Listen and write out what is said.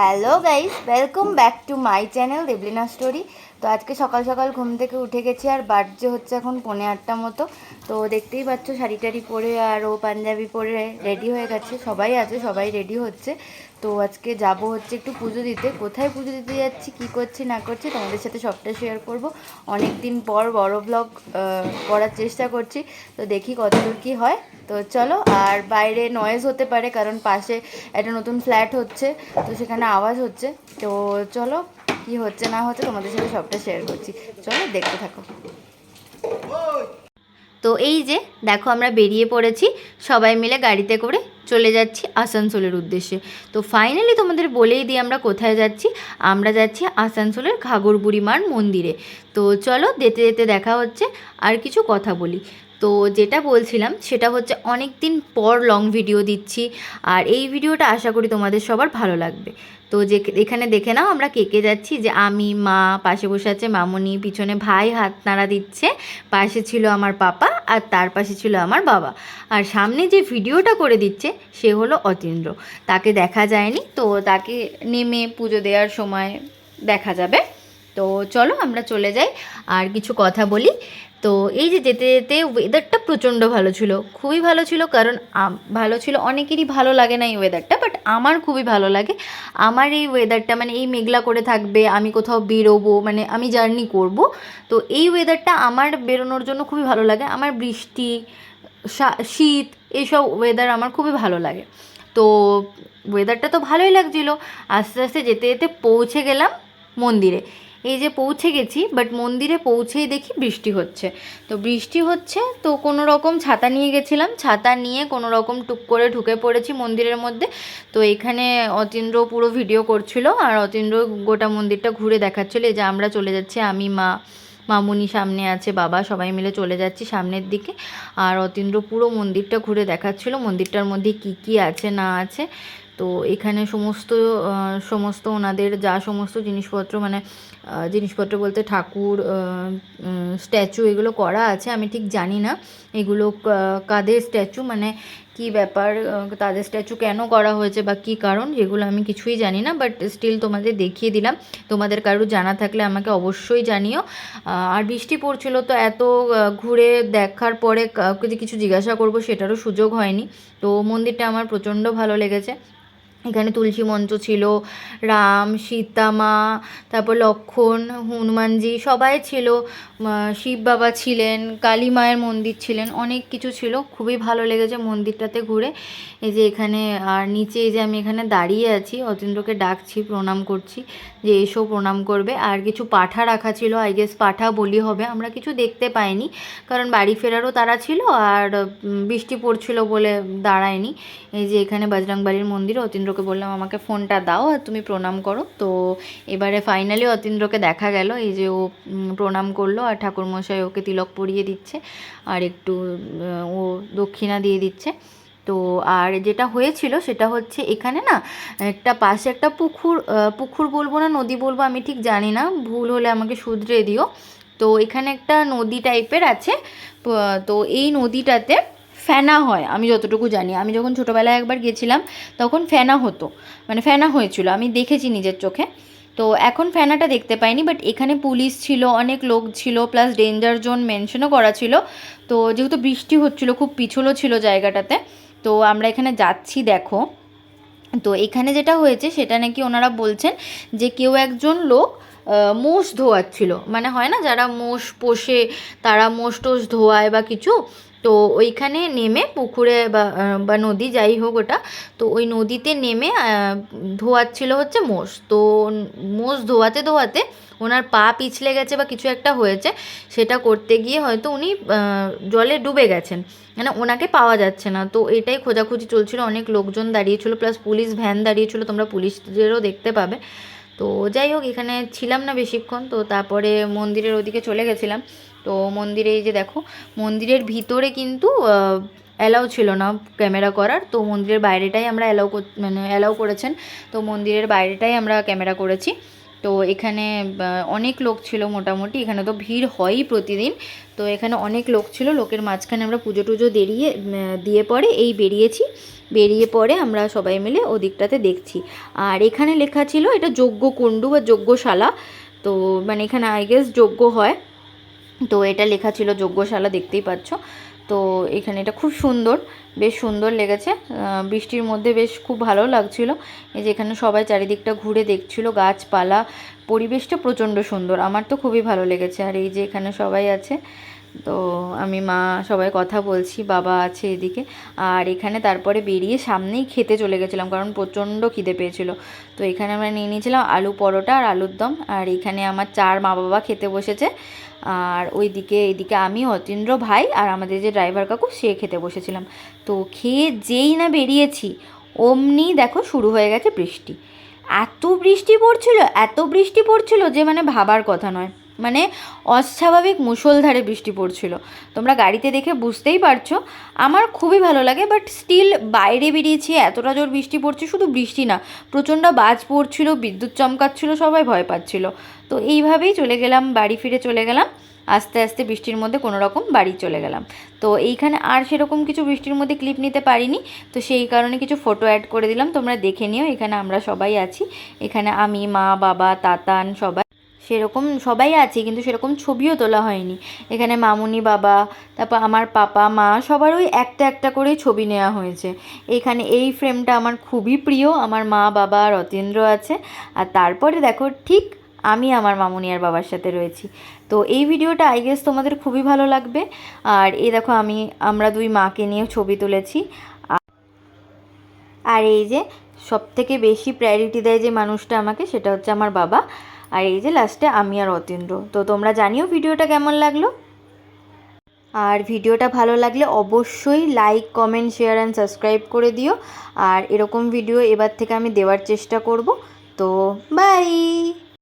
Hello guys welcome back to my channel Deblina story তো আজকে সকাল সকাল ঘুম থেকে উঠে গেছি আর বাজছে হচ্ছে এখন পৌনে আটটা মতো। তো দেখতেই পাচ্ছ, শাড়ি টাড়ি পরে আর ও পাঞ্জাবি পরে রেডি হয়ে গেছে। সবাই আছে, সবাই রেডি হচ্ছে। তো আজকে যাব হচ্ছে একটু পুজো দিতে। কোথায় পুজো দিতে যাচ্ছি, কি করছি, না করছি, তোমাদের সাথে সবটা শেয়ার করব। অনেক দিন পর বড় ব্লগ করার চেষ্টা করছি। তো দেখি কতদূর কি হয়। তো চলো, আর বাইরে নয়েজ হতে পারে, কারণ পাশে একটা নতুন ফ্ল্যাট হচ্ছে, তো সেখানে আওয়াজ হচ্ছে। তো চলো, কি হচ্ছে না হচ্ছে তোমাদের সাথে সবটা শেয়ার করছি। চলো, দেখতে থাকো। তো এই যে, দেখো আমরা বেরিয়ে পড়েছি, সবাই মিলে গাড়িতে করে চলে যাচ্ছি আসানসোলের উদ্দেশ্যে। তো ফাইনালি তোমাদের বলেই দিই আমরা কোথায় যাচ্ছি। আমরা যাচ্ছি আসানসোলের ঘাগরবুড়ি মার মন্দিরে। তো চলো, যেতে যেতে দেখা হচ্ছে, আর কিছু কথা বলি। তো যেটা বলছিলাম, সেটা হচ্ছে অনেক দিন পর লং ভিডিও দিচ্ছি, আর এই ভিডিওটা আশা করি তোমাদের সবার ভালো লাগবে। তো যে এখানে দেখে নাও আমরা কে কে যাচ্ছি, যে আমি, মা, পাশে বসে আছে মামনি, পিছনে ভাই, হাত নাড়া দিচ্ছে, পাশে ছিল আমার পাপা, আর তার পাশে ছিল আমার বাবা। আর সামনে যে ভিডিওটা করে দিচ্ছে, সে হলো অতীন্দ্র। তাকে দেখা যায়নি, তো তাকে নেমে পুজো দেওয়ার সময় দেখা যাবে। তো চলো আমরা চলে যাই আর কিছু কথা বলি। তো এই যে যেতে যেতে ওয়েদারটা প্রচণ্ড ভালো ছিল, খুবই ভালো ছিল কারণ ভালো ছিল অনেকেরই ভালো লাগে না এই ওয়েদারটা বাট আমার খুবই ভালো লাগে। আমার এই ওয়েদারটা মানে এই মেঘলা করে থাকবে, আমি কোথাও বেরোবো মানে আমি জার্নি করব। তো এই ওয়েদারটা আমার বেরোনোর জন্য খুবই ভালো লাগে। আমার বৃষ্টি শীত এইসব ওয়েদার আমার খুবই ভালো লাগে। তো ওয়েদারটা তো ভালোই লাগছিল। আস্তে আস্তে যেতে যেতে পৌঁছে গেলাম মন্দিরে। এই যে পৌঁছে গেছি বাট মন্দিরে পৌঁছেই দেখি বৃষ্টি হচ্ছে। তো বৃষ্টি হচ্ছে, তো কোনো রকম ছাতা নিয়ে গেছিলাম। ছাতা নিয়ে কোনো রকম টুক করে ঢুকে পড়েছি মন্দিরের মধ্যে। তো এখানে অতীন্দ্র পুরো ভিডিও করছিল, আর অতীন্দ্র গোটা মন্দিরটা ঘুরে দেখাচ্ছিল। এই যে আমরা চলে যাচ্ছি, আমি, মা, মামুনি সামনে আছে, বাবা সবাই মিলে চলে যাচ্ছি সামনের দিকে। আর অতীন্দ্র পুরো মন্দিরটা ঘুরে দেখাচ্ছিল, মন্দিরটার মধ্যে কি কি আছে, না আছে। তো এখানে সমস্ত সমস্ত ওনাদের যা সমস্ত জিনিসপত্র মানে জিনিসপত্র বলতে ঠাকুর স্ট্যাচু এগুলো করা আছে, আমি ঠিক জানি না। এগুলো কাদের স্ট্যাচু মানে কি ব্যাপার তাদের স্ট্যাচু কেন করা হয়েছে বা কি কারণ, যেগুলো আমি কিছুই জানি না, বাট স্টিল তোমাদের দেখিয়ে দিলাম। তোমাদের কারও জানা থাকলে আমাকে অবশ্যই জানিও। আর বৃষ্টি পড়ছিল তো এত ঘুরে দেখার পরে কিছু জিজ্ঞাসা করব, সেটারও সুযোগ হয়নি। তো মন্দিরটা আমার প্রচণ্ড ভালো লেগেছে। এখানে তুলসী মঞ্চ ছিল রাম সীতা মা তারপর লক্ষণ হনুমানজি সবাই ছিল। শিব বাবা ছিলেন, কালী মায়ের মন্দির ছিলেন, অনেক কিছু ছিল। খুবই ভালো লেগেছে মন্দিরটাতে ঘুরে। এই যে এখানে, আর নিচে এই যে আমি এখানে দাঁড়িয়ে আছি, অতীন্দ্রকে ডাকছি, প্রণাম করছি, যে এসো, প্রণাম করবে। আর কিছু পাঠা রাখা ছিল আই গেস পাঠা বলি হবে, আমরা কিছু দেখতে পাইনি। কারণ বাড়ি ফেরারও তারা ছিল, আর বৃষ্টি পড়ছিল বলে দাঁড়ায়নি। এই যে এখানে বজরংবালির মন্দির, অতীন্দ্রকে বললাম, আমাকে ফোনটা দাও আর তুমি প্রণাম করো। তো এবারে ফাইনালি অতীন্দ্রকে দেখা গেল, এই যে ও প্রণাম করল। আর ঠাকুরমশাই ওকে তিলক পরিয়ে দিচ্ছে আর একটু ও দক্ষিণা দিয়ে দিচ্ছে। তো আর যেটা হয়েছিল সেটা হচ্ছে এখানে না একটা পাশে একটা পুকুর পুকুর বলব না নদী বলব আমি ঠিক জানি না, ভুল হলে আমাকে শুধরে দিও। তো এখানে একটা নদী টাইপের আছে তো এই নদীটাতে ফেনা হয়, আমি যতটুকু জানি। আমি যখন ছোটোবেলায় একবার গেছিলাম তখন ফেনা হতো মানে ফেনা হয়েছিল, আমি দেখেছি নিজের চোখে। তো এখন ফেনাটা দেখতে পাইনি বাট এখানে পুলিশ ছিল, অনেক লোক ছিল প্লাস ডেঞ্জার জোন মেনশনও করা ছিল। তো যেহেতু বৃষ্টি হচ্ছিল, খুব পিছলও ছিল জায়গাটাতে, তো আমরা এখানে যাচ্ছি, দেখো। তো এখানে যেটা হয়েছে, সেটা নাকি ওনারা বলছেন যে কেউ একজন লোক মোষ ধোয়াচ্ছিল। মানে হয় না, যারা মোষ পোষে, তারা মোষ টোষ ধোয়ায় বা কিছু তো ওইখানে নেমে পুকুরে বা নদী যাই হোক ওটা, তো ওই নদীতে নেমে ধোয়াচ্ছিল হচ্ছে মোষ। তো মোষ ধোয়াতে ধোয়াতে ওনার পা পিছলে গেছে বা কিছু একটা হয়েছে, সেটা করতে গিয়ে হয়তো উনি জলে ডুবে গেছেন। মানে ওনাকে পাওয়া যাচ্ছে না। তো এটাই খোঁজাখুঁজি চলছিল। অনেক লোকজন দাঁড়িয়েছিল, প্লাস পুলিশ ভ্যান দাঁড়িয়েছিল, তোমরা পুলিশদেরও দেখতে পাবে। তো যাই হোক, এখানে ছিলাম না বেশিক্ষণ, তো তারপরে মন্দিরের ওদিকে চলে গেছিলাম। তো মন্দিরে এই যে দেখো, মন্দিরের ভিতরে কিন্তু অ্যালাউ ছিল না ক্যামেরা করার। তো মন্দিরের বাইরেটাই আমরা অ্যালাউ মানে অ্যালাউ করেছেন। তো মন্দিরের বাইরেটাই আমরা ক্যামেরা করেছি। তো এখানে অনেক লোক ছিল মোটামুটি। এখানে তো ভিড় হয়ই প্রতিদিন। তো এখানে অনেক লোক ছিল। লোকের মাঝখানে আমরা পুজো টুজো দেরিয়ে দিয়ে পরে এই বেরিয়েছি। বেরিয়ে পরে আমরা সবাই মিলে ওদিকটাতে দেখছি। আর এখানে লেখা ছিল এটা যজ্ঞ কুণ্ডু বা যজ্ঞশালা। তো মানে এখানে আই গেস যজ্ঞ হয়। তো এটা লেখা ছিল যজ্ঞশালা, দেখতেই পাচ্ছ। তো এখানে এটা খুব সুন্দর, বেশ সুন্দর লেগেছে। বৃষ্টির মধ্যে বেশ খুব ভালো লাগছিল। এই যে এখানে সবাই চারিদিকটা ঘুরে দেখছিল, গাছপালা, পরিবেশটা প্রচণ্ড সুন্দর। আমার তো খুবই ভালো লেগেছে। আর এই যে এখানে সবাই আছে, তো আমি, মা, সবাই কথা বলছি, বাবা আছে এদিকে। আর এখানে তারপরে বেরিয়ে সামনেই খেতে চলে গেছিলাম, কারণ প্রচণ্ড খিদে পেয়েছিল। তো এখানে আমরা নিয়ে নিয়েছিলাম আলু পরোটা আর আলুর দম। আর এখানে আমার চার মা বাবা খেতে বসেছে। আর ওইদিকে এদিকে আমি অতীন্দ্র ভাই আর আমাদের যে ড্রাইভার কাকু, সে খেতে বসেছিলাম। তো খেয়ে যেই না বেরিয়েছি, অমনি দেখো শুরু হয়ে গেছে বৃষ্টি। এত বৃষ্টি পড়ছিল, এত বৃষ্টি পড়ছিল যে মানে ভাবার কথা নয়। মানে অস্বাভাবিক মুষলধারে বৃষ্টি পড়ছিল। তোমরা গাড়িতে দেখে বুঝতেই পারছ, আমার খুবই ভালো লাগে বাট স্টিল বাইরে বেরিয়েছি, এতটা জোর বৃষ্টি পড়ছে, শুধু বৃষ্টি না, প্রচণ্ড বাজ পড়ছিল, বিদ্যুৎ চমকাচ্ছিল, সবাই ভয় পাচ্ছিল। তো এইভাবেই চলে গেলাম, বাড়ি ফিরে চলে গেলাম, আস্তে আস্তে বৃষ্টির মধ্যে কোনো রকম বাড়ি চলে গেলাম। তো এইখানে আর সেরকম কিছু বৃষ্টির মধ্যে ক্লিপ নিতে পারিনি, তো সেই কারণে কিছু ফটো অ্যাড করে দিলাম, তোমরা দেখে নিও, এখানে আমরা সবাই আছি, এখানে আমি, মা, বাবা, তাতান, সবাই। সেরকম সবাই আছে, কিন্তু সেরকম ছবিও তোলা হয়নি। এখানে মামুনি বাবা, তারপর আমার পাপা, মা সবার ওই একটা একটা করেই ছবি নেওয়া হয়েছে। এখানে এই ফ্রেমটা আমার খুবই প্রিয়, আমার মা, বাবা, রতীন্দ্র আছে। আর তারপরে দেখো, ঠিক আমি আমার মামুনি আর বাবার সাথে রয়েছি। তো এই ভিডিওটা আই গেস তোমাদের খুবই ভালো লাগবে। আর এই দেখো আমি, আমরা দুই মাকে নিয়ে ছবি তুলেছি। আর এই যে সব থেকে বেশি প্রায়োরিটি দেয় যে মানুষটা আমাকে, সেটা হচ্ছে আমার বাবা। আর এই যে লাস্টে আমি আর অতীন্দ্র। তো তোমরা জানিও ভিডিওটা কেমন লাগল? আর ভিডিওটা ভালো লাগলে অবশ্যই like comment share and subscribe করে দিও। আর এরকম ভিডিও এবার থেকে আমি দেওয়ার চেষ্টা করব। তো বাই